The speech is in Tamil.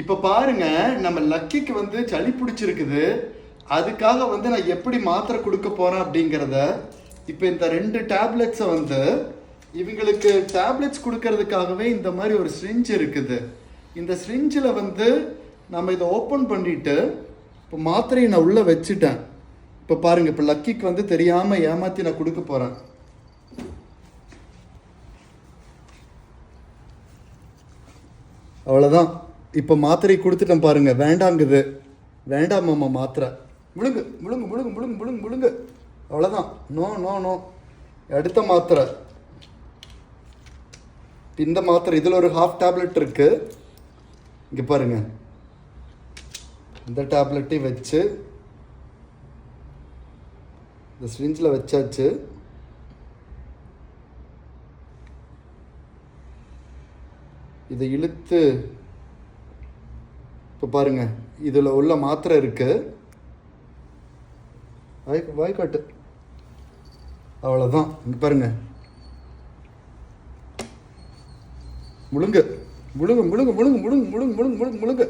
இப்போ பாருங்க நம்ம லக்கிக்கு வந்து சளி பிடிச்சிருக்குது. அதுக்காக வந்து நான் எப்படி மாத்திரை கொடுக்க போறேன் அப்படிங்கிறத இப்போ இந்த ரெண்டு டேப்லெட்ஸை வந்து இவங்களுக்கு டேப்லெட்ஸ் கொடுக்கறதுக்காகவே இந்த மாதிரி ஒரு ஸ்ரிஞ்ச் இருக்குது. இந்த ஸ்ரிஞ்சில் வந்து நம்ம இதை ஓப்பன் பண்ணிட்டு இப்போ மாத்திரையை நான் உள்ளே வச்சுட்டேன். இப்போ பாருங்க இப்போ லக்கிக்கு வந்து தெரியாமல் ஏமாற்றி நான் கொடுக்க போகிறேன் அவ்வளோதான் இப்போ மாத்திரை கொடுத்துட்டேன் பாருங்க. வேண்டாங்குது. வேண்டாம் மாமா மாத்திரை. முழுங்கு முழுங்கு முழுங்கு முழுங்கு முழுங்கு முழுங்கு. அவ்வளோதான் நோ நோ நோ. அடுத்த மாத்திரை. இந்த மாத்திரை இதில் ஒரு ஹாஃப் டேப்லெட் இருக்கு. இங்கே பாருங்க. இந்த டேப்லெட்டையும் வச்சு இந்த ஸ்ரிஞ்சில் வச்சாச்சு. இதை இழுத்து இப்போ பாருங்கள் இதில் உள்ள மாத்திரை இருக்குது வாய் வாய்க்காட்டு அவ்வளோதான் இங்கே பாருங்கள் முழுங்கு முழுங்கு முழுங்கு முழுங்கு முழுங்கு முழுங்கு முழுங்கு முழுங்கு முழுங்கு.